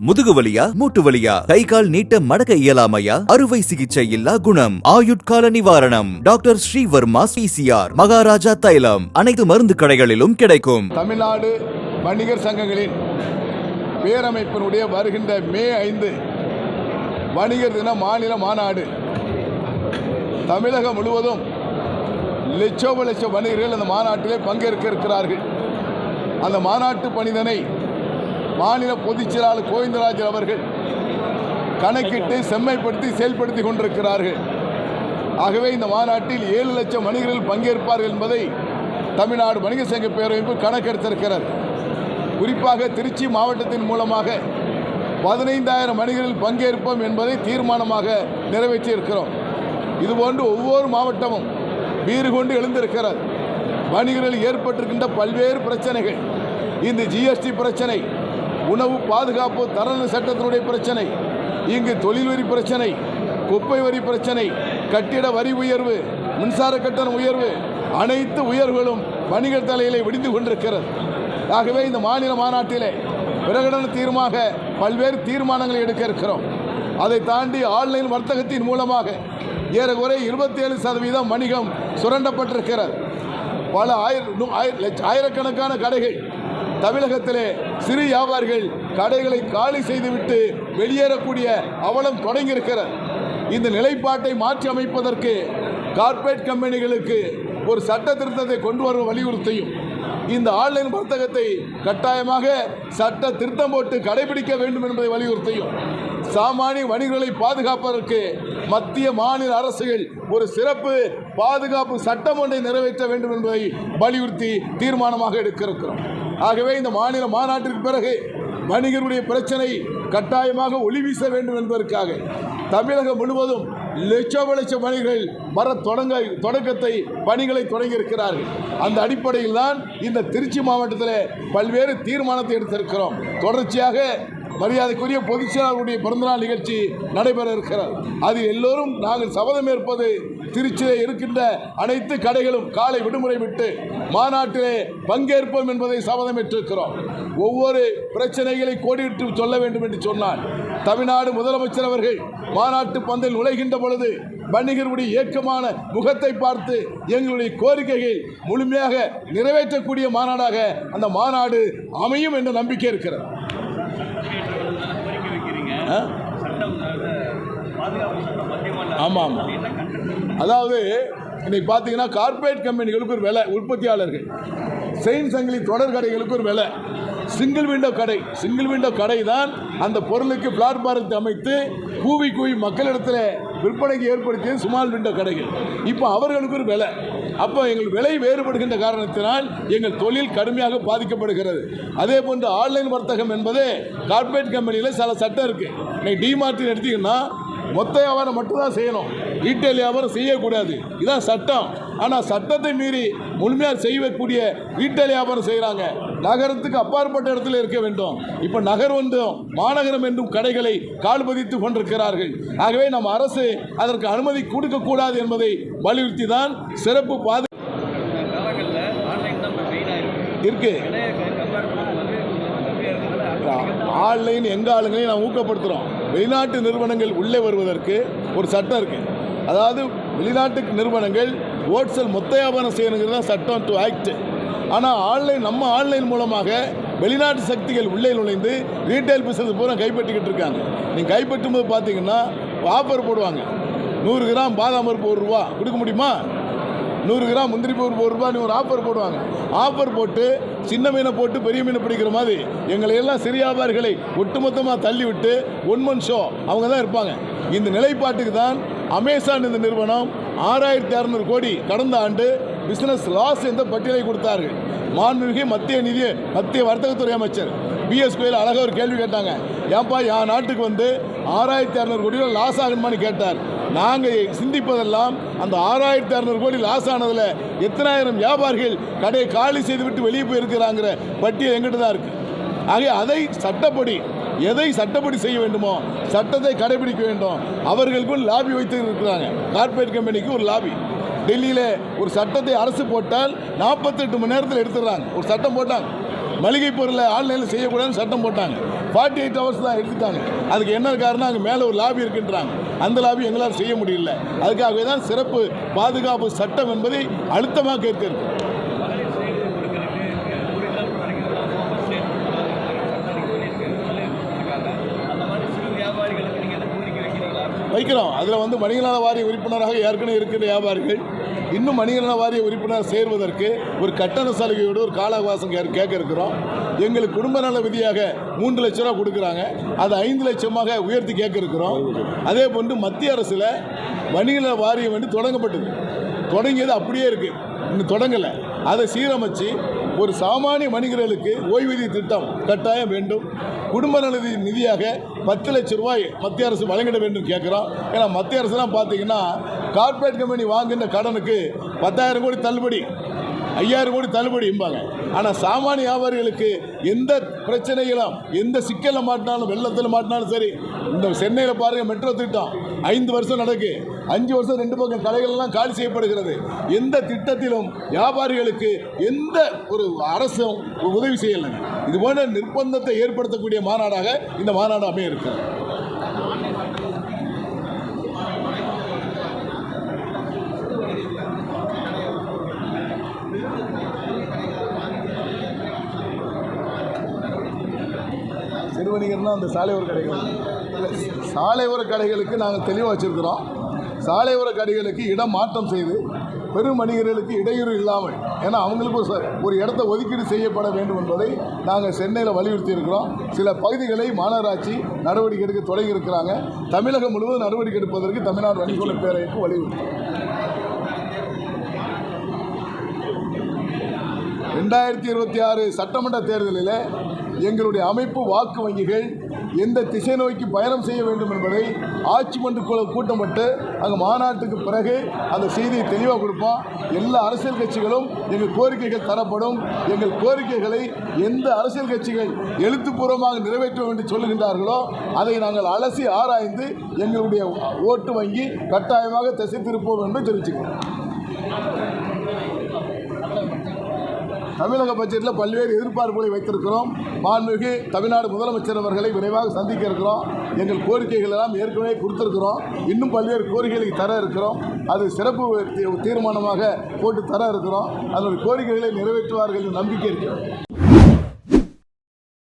முதுகு வலியா மூட்டு வலியா கை கால் நீட்ட மடக்க இயலாமையா? அறுவை சிகிச்சை இல்லா குணம். ஆயுட்கால நிவாரணம். டாக்டர் ஸ்ரீவர்மா பிசிஆர் மகாராஜா தைலம். அனைத்து மருந்து கடைகளிலும் கிடைக்கும். தமிழ்நாடு வணிகர் சங்கங்களின் பேரமைப்பினுடைய வருகின்ற மே ஐந்து வணிகர் தின மாநில மாநாடு. தமிழகம் முழுவதும் லட்சோப லட்சம் வணிகர்கள் அந்த மாநாட்டிலே பங்கேற்க இருக்கிறார்கள். அந்த மாநாட்டு பணிதனை மாநில பொதுச் செயலாளர் கோவிந்தராஜன் அவர்கள் கணக்கிட்டு செம்மைப்படுத்தி செயல்படுத்தி கொண்டிருக்கிறார்கள். ஆகவே இந்த மாநாட்டில் ஏழு லட்சம் வணிகர்கள் பங்கேற்பார்கள் என்பதை தமிழ்நாடு வணிக சங்க பேரமைப்பு கணக்கெடுத்திருக்கிறது. குறிப்பாக திருச்சி மாவட்டத்தின் மூலமாக பதினைந்தாயிரம் வணிகர்கள் பங்கேற்போம் என்பதை தீர்மானமாக நிறைவேற்றியிருக்கிறோம். இதுபோன்று ஒவ்வொரு மாவட்டமும் வீறு கொண்டு எழுந்திருக்கிறது. வணிகர்கள் ஏற்பட்டிருக்கின்ற பல்வேறு பிரச்சனைகள். இந்த ஜிஎஸ்டி பிரச்சனை உணவு பாதுகாப்பு தரநிலை சட்டத்தினுடைய பிரச்சனை இங்கு தொழில் வரி பிரச்சனை குப்பை வரி பிரச்சனை கட்டிட வரி உயர்வு மின்சார கட்டண உயர்வு அனைத்து உயர்வுகளும் வணிகர் தலையிலே விடிந்து கொண்டிருக்கிறது. ஆகவே இந்த மாநில மாநாட்டிலே பிரகடன தீர்மாக பல்வேறு தீர்மானங்களை எடுக்க இருக்கிறோம். அதை தாண்டி ஆன்லைன் வர்த்தகத்தின் மூலமாக ஏறக்குறை இருபத்தி ஏழு சதவீதம் வணிகம் சுரண்டப்பட்டிருக்கிறது. பல ஆயிர ஆயிரக்கணக்கான கடைகள் தமிழகத்திலே சிறு வியாபாரிகள் கடைகளை காலி செய்துவிட்டு வெளியேறக்கூடிய அவலம் தொடங்கியிருக்கிறது. இந்த நிலைப்பாட்டை மாற்றி அமைப்பதற்கு கார்ப்பரேட் கம்பெனிகளுக்கு ஒரு சட்ட திருத்தத்தை கொண்டு வரும் வலியுறுத்தியும் இந்த ஆன்லைன் வர்த்தகத்தை கட்டாயமாக சட்ட திருத்தம் போட்டு கடைபிடிக்க வேண்டும் என்பதை வலியுறுத்தியும் சாமானிய வணிகர்களை பாதுகாப்பதற்கு மத்திய மாநில அரசுகள் ஒரு சிறப்பு பாதுகாப்பு சட்டம் ஒன்றை நிறைவேற்ற வேண்டும் என்பதை வலியுறுத்தி தீர்மானமாக எடுக்கிறோம் ஆகவே இந்த மாநில மாநாட்டிற்கு பிறகு வணிகருடைய பிரச்சனை கட்டாயமாக ஒளி வீச வேண்டும் என்பதற்காக தமிழகம் முழுவதும் லட்சம் லட்சம் பணிகள் வர தொடங்க தொடக்கத்தை பணிகளை தொடங்கியிருக்கிறார்கள். அந்த அடிப்படையில் தான் இந்த திருச்சி மாவட்டத்தில் பல்வேறு தீர்மானத்தை எடுத்திருக்கிறோம். தொடர்ச்சியாக மரியாதைக்குரிய பொதுச் செயலாளருடைய பிறந்தநாள் நிகழ்ச்சி நடைபெற இருக்கிறது. அது எல்லோரும் நாங்கள் சபதம் ஏற்பது திருச்சியில் இருக்கின்ற அனைத்து கடைகளும் காலை விடுமுறை விட்டு மாநாட்டிலே பங்கேற்போம் என்பதை சபதமெற்றிருக்கிறோம் ஒவ்வொரு பிரச்சனைகளை கோடிட்டு சொல்ல வேண்டும் என்று சொன்னார் தமிழ்நாடு முதலமைச்சர் அவர்கள் மாநாட்டு பந்தில் நுழைகின்ற பொழுது வணிகருடைய இயக்கமான முகத்தை பார்த்து எங்களுடைய கோரிக்கைகள் முழுமையாக நிறைவேற்றக்கூடிய மாநாடாக அந்த மாநாடு அமையும் என்ற நம்பிக்கை இருக்கிறது ஆ? ஆமாம். ஆமாம். அதாவது இன்னைக்கு பார்த்தீங்கன்னா கார்ப்பரேட் கம்பெனிகளுக்கு ஒரு விலை உற்பத்தியாளர்கள். செயின் சங்கிலி தொடர் கடைகளுக்கு ஒரு விலை. சிங்கிள் விண்டோ கடை. சிங்கிள் விண்டோ கடை தான் அந்த பொருளுக்கு பிளாட்பாரத்தை அமைத்து கூவி கூவி மக்களிடத்தில் விற்பனைக்கு ஏற்படுத்தியது சுமால் விண்டோ கடைகள். இப்போ அவர்களுக்கு ஒரு விலை. அப்போ எங்கள் விலை வேறுபடுகின்ற காரணத்தினால் எங்கள் தொழில் கடுமையாக பாதிக்கப்படுகிறது. அதே போன்று ஆன்லைன் வர்த்தகம் என்பது கார்ப்பரேட் கம்பெனியில் சில சட்டம் இருக்குது இன்னைக்கு டிமார்ட்டில் எடுத்தீங்கன்னா மொத்த வியாபாரம் மட்டும்தான் செய்யணும். ரீட்டைல் வியாபாரம் செய்யக்கூடாது. இதான் சட்டம். ஆனால் சட்டத்தை மீறி முழுமையாக செய்யக்கூடிய ரீட்டைல் வியாபாரம் செய்கிறாங்க நகரத்துக்கு அப்பாற்பட்ட இடத்துல இருக்க வேண்டும். இப்போ நகர் ஒன்றும் மாநகரம் என்றும் கடைகளை கால் பதித்து கொண்டிருக்கிறார்கள். ஆகவே நம்ம அரசு அதற்கு அனுமதி கொடுக்கக்கூடாது என்பதை வலியுறுத்தி தான் சிறப்பு பாது இருக்கு. ஆன்லைன் எங்க ஆளுங்களையும் நான் ஊக்கப்படுத்துகிறோம் வெளிநாட்டு நிறுவனங்கள் உள்ளே வருவதற்கு ஒரு சட்டம் இருக்குது அதாவது வெளிநாட்டு நிறுவனங்கள் ஓட்ஸல் மொத்த வியாபாரம் செய்யணுங்கிறது தான் சட்டம் டு ஆக்ட் ஆனால் ஆன்லைன் நம்ம ஆன்லைன் மூலமாக வெளிநாட்டு சக்திகள் உள்ளே நுழைந்து ரீட்டைல் பிஸ்னஸ் பூரா கைப்பற்றிக்கிட்டு இருக்காங்க. நீங்கள் கைப்பற்றும் போது பார்த்தீங்கன்னா ஆஃபர் போடுவாங்க. நூறு கிராம் பாதாம் பருப்பு ஒரு ரூபா. கொடுக்க முடியுமா? நூறு கிராம் முந்திரி பருப்பு ஒரு ரூபாய் ஒரு ஆஃபர் போடுவாங்க. ஆஃபர் போட்டு சின்ன மீனை போட்டு பெரிய மீனை பிடிக்கிற மாதிரி எங்களை எல்லாம் சிறிய வியாபாரிகளை ஒட்டுமொத்தமாக தள்ளிவிட்டு ஒன் மன் ஷோ அவங்க தான் இருப்பாங்க. இந்த நிலைப்பாட்டுக்கு தான் அமேசான் இந்த நிறுவனம் ஆறாயிரத்தி அறநூறு கோடி கடந்த ஆண்டு பிசினஸ் லாஸ் என்ற பட்டியலை கொடுத்தார்கள். மாண்புமிகு மத்திய நிதி மத்திய வர்த்தகத்துறை அமைச்சர் பிஎஸ் கோயில் அழகாக ஒரு கேள்வி கேட்டாங்க. ஏன்பா என் நாட்டுக்கு வந்து ஆறாயிரத்தி அறநூறு கோடி லாஸ் ஆகுமான்னு கேட்டார். நாங்கள் சிந்திப்பதெல்லாம் அந்த ஆறாயிரத்தி அறநூறு கோடி லாஸ் ஆனதில் எத்தனாயிரம் வியாபாரிகள் கடையை காலி செய்துவிட்டு வெளியே போயிருக்கிறாங்கிற பட்டியல் எங்கிட்ட தான் இருக்குது ஆகவே அதை சட்டப்படி எதை சட்டப்படி செய்ய வேண்டுமோ சட்டத்தை கடைபிடிக்க வேண்டும். அவர்களுக்கும் லாபி வைத்து இருக்கிறாங்க கார்ப்பரேட் கம்பெனிக்கு ஒரு லாபி டெல்லியில் ஒரு சட்டத்தை அரசு போட்டால் நாற்பத்தெட்டு மணி நேரத்தில் எடுத்துடுறாங்க. ஒரு சட்டம் போட்டாங்க. மளிகை பொருளை ஆன்லைனில் செய்யக்கூடாதுன்னு சட்டம் போட்டாங்க. ஃபார்ட்டி எயிட் ஹவர்ஸ் தான் எடுத்துட்டாங்க. அதுக்கு என்ன காரணம்? அங்கே மேலே ஒரு லாபி இருக்குன்றாங்க. அந்த லாபி எங்களால் செய்ய முடியல. அதுக்காகவே தான் சிறப்பு பாதுகாப்பு சட்டம் என்பதை அழுத்தமாக கேட்கிறது இருக்கு மகளிர் சுய உறுப்பினருக்கு ஒரு இழப்பு நினைக்கிறேன் அந்த மாதிரி சிறு வியாபாரிகளுக்கு நீங்கள் எதுவும் கோரிக்கை வைக்கிறீங்களா அதில் வந்து வணிகநல வாரிய உறுப்பினராக ஏற்கனவே இருக்கிற வியாபாரிகள் இன்னும் வணிகநல வாரிய உறுப்பினர் சேர்வதற்கு ஒரு கட்டண சலுகையோடு ஒரு கால அவகாசம் கேட்க இருக்கிறோம். எங்களுக்கு குடும்ப நல விதியாக மூன்று லட்ச ரூபா கொடுக்குறாங்க. அதை ஐந்து லட்சமாக உயர்த்தி கேட்க இருக்கிறோம். அதே போன்று மத்திய அரசில் வணிகநல வாரியம் வந்து தொடங்கப்பட்டது. தொடங்கியது அப்படியே இருக்குது இன்னும் தொடங்கலை. அதை சீரமைச்சு ஒரு சாமானிய வணிகர்களுக்கு ஓய்வூதிய திட்டம் கட்டாயம் வேண்டும். குடும்ப நல நிதி- நிதியாக பத்து லட்ச ரூபாய் மத்திய அரசு வழங்கிட வேண்டும் கேட்குறோம் ஏன்னா மத்திய அரசுலாம் பார்த்தீங்கன்னா கார்ப்பரேட் கம்பெனி வாங்குகின்ற கடனுக்கு பத்தாயிரம் கோடி தள்ளுபடி ஐயாயிரம் கோடி தள்ளுபடி இம்பாங்க ஆனால் சாமானிய வியாபாரிகளுக்கு எந்த பிரச்சனைகளும் எந்த சிக்கலில் மாட்டினாலும் வெள்ளத்தில் மாட்டினாலும் சரி இந்த சென்னையில் பாருங்கள் மெட்ரோ திட்டம் ஐந்து வருஷம் நடக்கு. அஞ்சு வருஷம் ரெண்டு பக்கம் கடைகள்லாம் காலி செய்யப்படுகிறது. எந்த திட்டத்திலும் வியாபாரிகளுக்கு எந்த ஒரு அரசும் உதவி செய்யலை. இது போன்ற நிர்பந்தத்தை ஏற்படுத்தக்கூடிய மாநாடாக இந்த மாநாடு அமைய இருக்கிறது. சிறுவணிகர்னா அந்த சாலையோர கடைகள். இல்லை சாலையோர கடைகளுக்கு நாங்கள் தெளிவாக வச்சுருக்கிறோம். சாலையோர கடைகளுக்கு இடம் மாற்றம் செய்து பெரும் வணிகர்களுக்கு இடையூறு இல்லாமல் ஏன்னா அவங்களுக்கும் ஒரு ச- ஒரு இடத்த ஒதுக்கீடு செய்யப்பட வேண்டும் என்பதை நாங்கள் சென்னையில் வலியுறுத்தி இருக்கிறோம். சில பகுதிகளை மாநகராட்சி நடவடிக்கை எடுக்க தொடங்கி இருக்கிறாங்க. தமிழகம் முழுவதும் நடவடிக்கை எடுப்பதற்கு தமிழ்நாடு வணிகர்களை பேரவைக்கு வலியுறுத்தி. ரெண்டாயிரத்தி இருபத்தி ஆறு சட்டமன்ற தேர்தலில் எங்களுடைய அமைப்பு வாக்கு வங்கிகள் எந்த திசை நோக்கி பயணம் செய்ய வேண்டும் என்பதை ஆட்சி மன்ற குழு கூட்டப்பட்டு அங்கே மாநாட்டுக்கு பிறகு அந்த செய்தியை தெளிவாக கொடுப்போம். எல்லா அரசியல் கட்சிகளும் எங்கள் கோரிக்கைகள் தரப்படும். எங்கள் கோரிக்கைகளை எந்த அரசியல் கட்சிகள் எழுத்துப்பூர்வமாக நிறைவேற்ற என்று சொல்லுகின்றார்களோ அதை நாங்கள் அலசி ஆராய்ந்து எங்களுடைய ஓட்டு வங்கி கட்டாயமாக திசை திருப்போம் என்று தெரிவிச்சுக்கிறோம். தமிழக பட்ஜெட்டில் பல்வேறு எதிர்பார்ப்புகளை வைத்திருக்கிறோம். மாண்புமிகு தமிழ்நாடு முதலமைச்சர் அவர்களை விரைவாக சந்திக்க இருக்கிறோம். எங்கள் கோரிக்கைகள் எல்லாம் ஏற்கனவே கொடுத்துருக்கிறோம். இன்னும் பல்வேறு கோரிக்கைகளை தர இருக்கிறோம். அது சிறப்பு தீர்மானமாக போட்டு தர இருக்கிறோம். அதனுடைய கோரிக்கைகளை நிறைவேற்றுவார்கள் என்று நம்பிக்கை இருக்கிறது